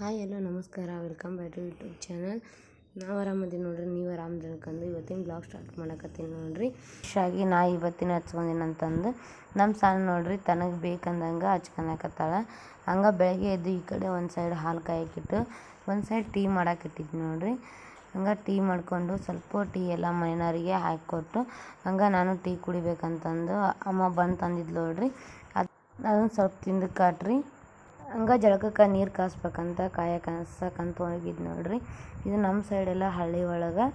Hi ಎಲ್ಲೋ ನಮಸ್ಕಾರ. Welcome back to YouTube channel. ನಾವು ಆರಾಮದೀವಿ ನೋಡ್ರಿ, ನೀವು ಆರಾಮದ ಇವತ್ತಿನ ಬ್ಲಾಗ್ ಸ್ಟಾರ್ಟ್ ಮಾಡಕತ್ತೀನಿ ನೋಡ್ರಿ. ಆಗಿ ನಾ ಇವತ್ತಿನ ಹಚ್ಕೊಂಡಿನ ಅಂತಂದು ನಮ್ಮ ಸಣ್ಣ ನೋಡ್ರಿ ತನಗೆ ಬೇಕಂದಂಗೆ ಹಚ್ಕೊಳಕತ್ತಾಳ ಹಂಗೆ ಬೆಳಗ್ಗೆ ಎದ್ದು ಈ ಕಡೆ ಒಂದು ಸೈಡ್ ಹಾಲು ಕಾಯಕ್ಕಿಟ್ಟು, ಒಂದು ಸೈಡ್ ಟೀ ಮಾಡಾಕಿಟ್ಟಿದ್ದು ನೋಡ್ರಿ. ಹಂಗೆ ಟೀ ಮಾಡಿಕೊಂಡು ಸ್ವಲ್ಪ ಟೀ ಎಲ್ಲ ಮನೆಯವರಿಗೆ ಹಾಕಿಕೊಟ್ಟು, ಹಂಗೆ ನಾನು ಟೀ ಕುಡಿಬೇಕಂತಂದು ಅಮ್ಮ ಬಂದು ತಂದಿದ್ಲು ನೋಡ್ರಿ. ಅದು ಅದನ್ನು ಸ್ವಲ್ಪ ತಿಂದು ಕಾಟ್ರಿ. ಹಂಗೆ ಜಳಕಕ್ಕೆ ನೀರು ಕಾಸ್ಬೇಕಂತ ಕಾಯ ಕಾಸಕ್ಕಂತ ಹೋಗಿದ್ ನೋಡಿರಿ. ಇದು ನಮ್ಮ ಸೈಡೆಲ್ಲ ಹಳ್ಳಿ ಒಳಗೆ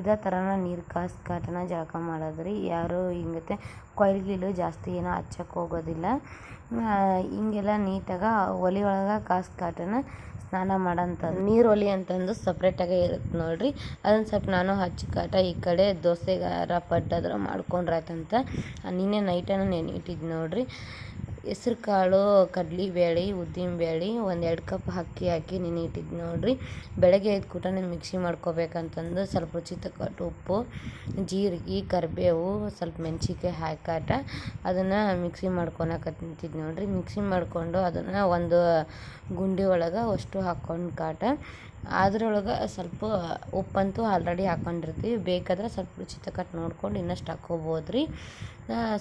ಇದೇ ಥರನ ನೀರು ಕಾಸು ಕಾಟನ ಜಳಕ ಮಾಡೋದ್ರಿ. ಯಾರು ಹಿಂಗತೆ ಕೊಯ್ಲು ಜಾಸ್ತಿ ಏನೋ ಹಚ್ಚಕ್ಕೆ ಹೋಗೋದಿಲ್ಲ. ಹಿಂಗೆಲ್ಲ ನೀಟಾಗಿ ಒಲೆ ಒಳಗೆ ಕಾಸು ಕಾಟನ ಸ್ನಾನ ಮಾಡೋಂಥದ್ದು ನೀರು ಒಲಿ ಅಂತಂದು ಸಪ್ರೇಟಾಗೆ ಇರುತ್ತೆ ನೋಡಿರಿ. ಅದನ್ನು ಸ್ವಲ್ಪ ನಾನು ಹಚ್ಚಿ ಕಾಟ ಈ ಕಡೆ ದೋಸೆಗಾರ ಪಡ್ಡಾದ್ರೆ ಮಾಡ್ಕೊಂಡ್ರಾಯ್ತಂತ ನಿನ್ನೆ ನೈಟನ್ನು ನೆನೆ ನೋಡ್ರಿ. ಹೆಸ್ರು ಕಾಳು ಕಡ್ಲೆ ಬೇಳೆ ಉದ್ದಿನ ಬೇಳೆ ಒಂದು ಎರಡು ಕಪ್ ಅಕ್ಕಿ ಹಾಕಿ ನೆನೆ ಇಟ್ಟಿದ್ದು ನೋಡಿರಿ. ಬೆಳಗ್ಗೆ ಎದ್ದ ಕೂಡಲೇ ಮಿಕ್ಸಿ ಮಾಡ್ಕೋಬೇಕಂತಂದು ಸ್ವಲ್ಪ ರುಚಿತಕ್ಕಟ್ಟು ಉಪ್ಪು, ಜೀರಿಗೆ, ಕರಿಬೇವು, ಸ್ವಲ್ಪ ಮೆಣ್ಸಿನ್ಕಾಯಿ ಹಾಕಾಟ. ಅದನ್ನು ಮಿಕ್ಸಿ ಮಾಡ್ಕೊಳಕತ್ತಿದ್ದು ನೋಡಿರಿ. ಮಿಕ್ಸಿ ಮಾಡಿಕೊಂಡು ಅದನ್ನು ಒಂದು ಗುಂಡಿ ಒಳಗೆ ಅಷ್ಟು ಹಾಕ್ಕೊಂಡು ಕಾಟ. ಅದ್ರೊಳಗೆ ಸ್ವಲ್ಪ ಉಪ್ಪಂತೂ ಆಲ್ರೆಡಿ ಹಾಕೊಂಡಿರ್ತೀವಿ. ಬೇಕಾದ್ರೆ ಸ್ವಲ್ಪ ರುಚಿತಕ್ಕಟ್ಟು ನೋಡ್ಕೊಂಡು ಇನ್ನಷ್ಟು ಹಾಕ್ಕೋಬೋದು ರೀ.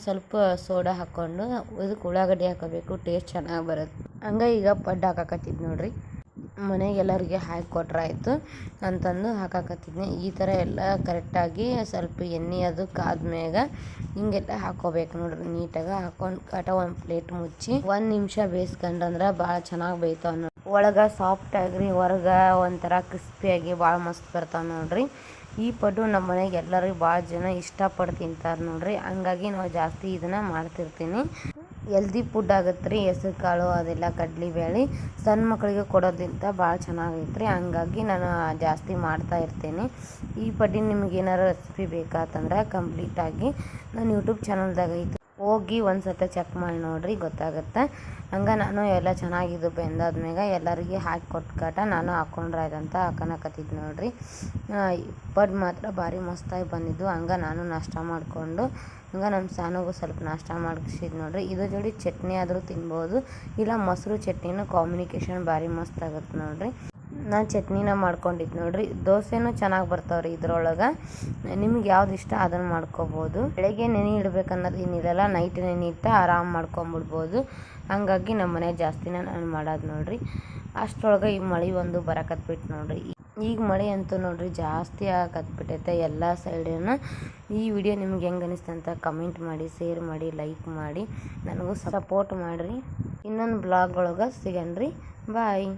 ಸ್ವಲ್ಪ ಸೋಡಾ ಹಾಕ್ಕೊಂಡು ಇದಕ್ಕೆ ಉಳ್ಳಾಗಡ್ಡಿ ಹಾಕೋಬೇಕು. ಟೇಸ್ಟ್ ಚೆನ್ನಾಗಿ ಬರುತ್ತೆ. ಹಂಗೆ ಈಗ ಪಡ್ಡು ಹಾಕಾಕತ್ತಿದ್ದು ನೋಡಿರಿ. ಮನೆಗೆ ಎಲ್ಲರಿಗೆ ಹಾಕಿ ಆಯಿತು ಅಂತಂದು ಹಾಕಾಕತ್ತಿದ್ನಿ. ಈ ಥರ ಎಲ್ಲ ಕರೆಕ್ಟಾಗಿ ಸ್ವಲ್ಪ ಎಣ್ಣೆ ಅದು ಕಾದ್ಮ್ಯಾಗ ಹಿಂಗೆಲ್ಲ ಹಾಕ್ಕೋಬೇಕು ನೋಡ್ರಿ. ನೀಟಾಗಿ ಹಾಕೊಂಡು ಕಾಟ ಒಂದು ಪ್ಲೇಟ್ ಮುಚ್ಚಿ ಒಂದು ನಿಮಿಷ ಬೇಯಿಸ್ಕೊಂಡ್ರಂದ್ರೆ ಭಾಳ ಚೆನ್ನಾಗಿ ಬೇಯ್ತಾವ ಒಳಗೆ ಸಾಫ್ಟ್ ಆಗ್ರಿ, ಹೊರಗೆ ಒಂಥರ ಕ್ರಿಸ್ಪಿಯಾಗಿ ಭಾಳ ಮಸ್ತ್ ಬರ್ತಾವೆ ನೋಡ್ರಿ. ಈ ಪಡ್ಡು ನಮ್ಮ ಮನೆಗೆ ಎಲ್ಲರಿಗೂ ಭಾಳ ಜನ ಇಷ್ಟಪಟ್ಟು ತಿಂತಾರೆ ನೋಡ್ರಿ. ಹಂಗಾಗಿ ನಾವು ಜಾಸ್ತಿ ಇದನ್ನು ಮಾಡ್ತಿರ್ತೀನಿ. ಹೆಲ್ದಿ ಫುಡ್ ಆಗುತ್ತೆ ರೀ ಹೆಸ್ರು ಕಾಳು ಅದೆಲ್ಲ ಕಡ್ಲೆ ಬೇಳೆ ಸಣ್ಣ ಮಕ್ಕಳಿಗೆ ಕೊಡೋದಿಂತ ಭಾಳ ಚೆನ್ನಾಗೈತೆ ರೀ ಹಂಗಾಗಿ ನಾನು ಜಾಸ್ತಿ ಮಾಡ್ತಾ ಇರ್ತೀನಿ. ಈ ಪಡ್ಡಿ ನಿಮ್ಗೆ ಏನಾರು ರೆಸಿಪಿ ಬೇಕಾತಂದ್ರೆ ಕಂಪ್ಲೀಟಾಗಿ ನಾನು ಯೂಟ್ಯೂಬ್ ಚಾನಲ್ದಾಗ ಐತಿ ಹೋಗಿ ಒಂದು ಸತಿ ಚೆಕ್ ಮಾಡಿ ನೋಡಿರಿ, ಗೊತ್ತಾಗುತ್ತೆ. ಹಂಗೆ ನಾನು ಎಲ್ಲ ಚೆನ್ನಾಗಿದ್ದು ಬೆಂದಾದ್ಮ್ಯಾಗ ಎಲ್ಲರಿಗೆ ಹಾಕಿ ಕೊಟ್ಕಟ ನಾನು ಹಾಕ್ಕೊಂಡ್ರೆ ಆಯ್ತಂತ ಹಾಕನಕತ್ತಿದ್ದು ನೋಡಿರಿ. ಪಡ್ ಮಾತ್ರ ಭಾರಿ ಮಸ್ತಾಗಿ ಬಂದಿದ್ದು. ಹಂಗೆ ನಾನು ನಾಷ್ಟ ಮಾಡಿಕೊಂಡು, ಹಂಗೆ ನಮ್ಮ ಸಾನುಗೂ ಸ್ವಲ್ಪ ನಾಷ್ಟ ಮಾಡಿಸಿದ್ ನೋಡಿರಿ. ಇದ್ರ ಜೋಡಿ ಚಟ್ನಿ ಆದರೂ ತಿನ್ಬೋದು. ಇಲ್ಲ, ಮೊಸರು ಚಟ್ನಿನೂ ಕಾಂಬಿನಿಕೇಷನ್ ಭಾರಿ ಮಸ್ತ್ ಆಗುತ್ತೆ ನೋಡಿರಿ. ನಾನು ಚಟ್ನಿನ ಮಾಡ್ಕೊಂಡಿದ್ದು ನೋಡಿರಿ. ದೋಸೆನೂ ಚೆನ್ನಾಗಿ ಬರ್ತಾವೆ ಇದ್ರೊಳಗೆ. ನಿಮ್ಗೆ ಯಾವ್ದು ಇಷ್ಟ ಅದನ್ನು ಮಾಡ್ಕೋಬೋದು. ಬೆಳಗ್ಗೆ ನೆನೆ ಇಡ್ಬೇಕನ್ನೋದು ಏನಿರಲ್ಲ ನೈಟ್ ನೆನೆ ಇಟ್ಟು ಆರಾಮ್ ಮಾಡ್ಕೊಂಬಿಡ್ಬೋದು. ಹಂಗಾಗಿ ನಮ್ಮ ಮನೆ ಜಾಸ್ತಿನ ನಾನು ಮಾಡೋದು ನೋಡಿರಿ. ಅಷ್ಟರೊಳಗೆ ಈ ಮಳೆ ಒಂದು ಬರಕತ್ಬಿಟ್ಟು ನೋಡಿರಿ. ಈಗ ಮಳೆ ಅಂತೂ ನೋಡ್ರಿ ಜಾಸ್ತಿ ಆಗತ್ಬಿಟ್ಟೈತೆ ಎಲ್ಲ ಸೈಡನ್ನು ಈ ವಿಡಿಯೋ ನಿಮ್ಗೆ ಹೆಂಗೆ ಅನಿಸ್ತು ಅಂತ ಕಮೆಂಟ್ ಮಾಡಿ, ಶೇರ್ ಮಾಡಿ, ಲೈಕ್ ಮಾಡಿ. ನನಗೂ ಸಪೋರ್ಟ್ ಮಾಡಿರಿ. ಇನ್ನೊಂದು ಬ್ಲಾಗ್ ಒಳಗೆ ಸಿಗಣ್ರಿ. ಬಾಯ್.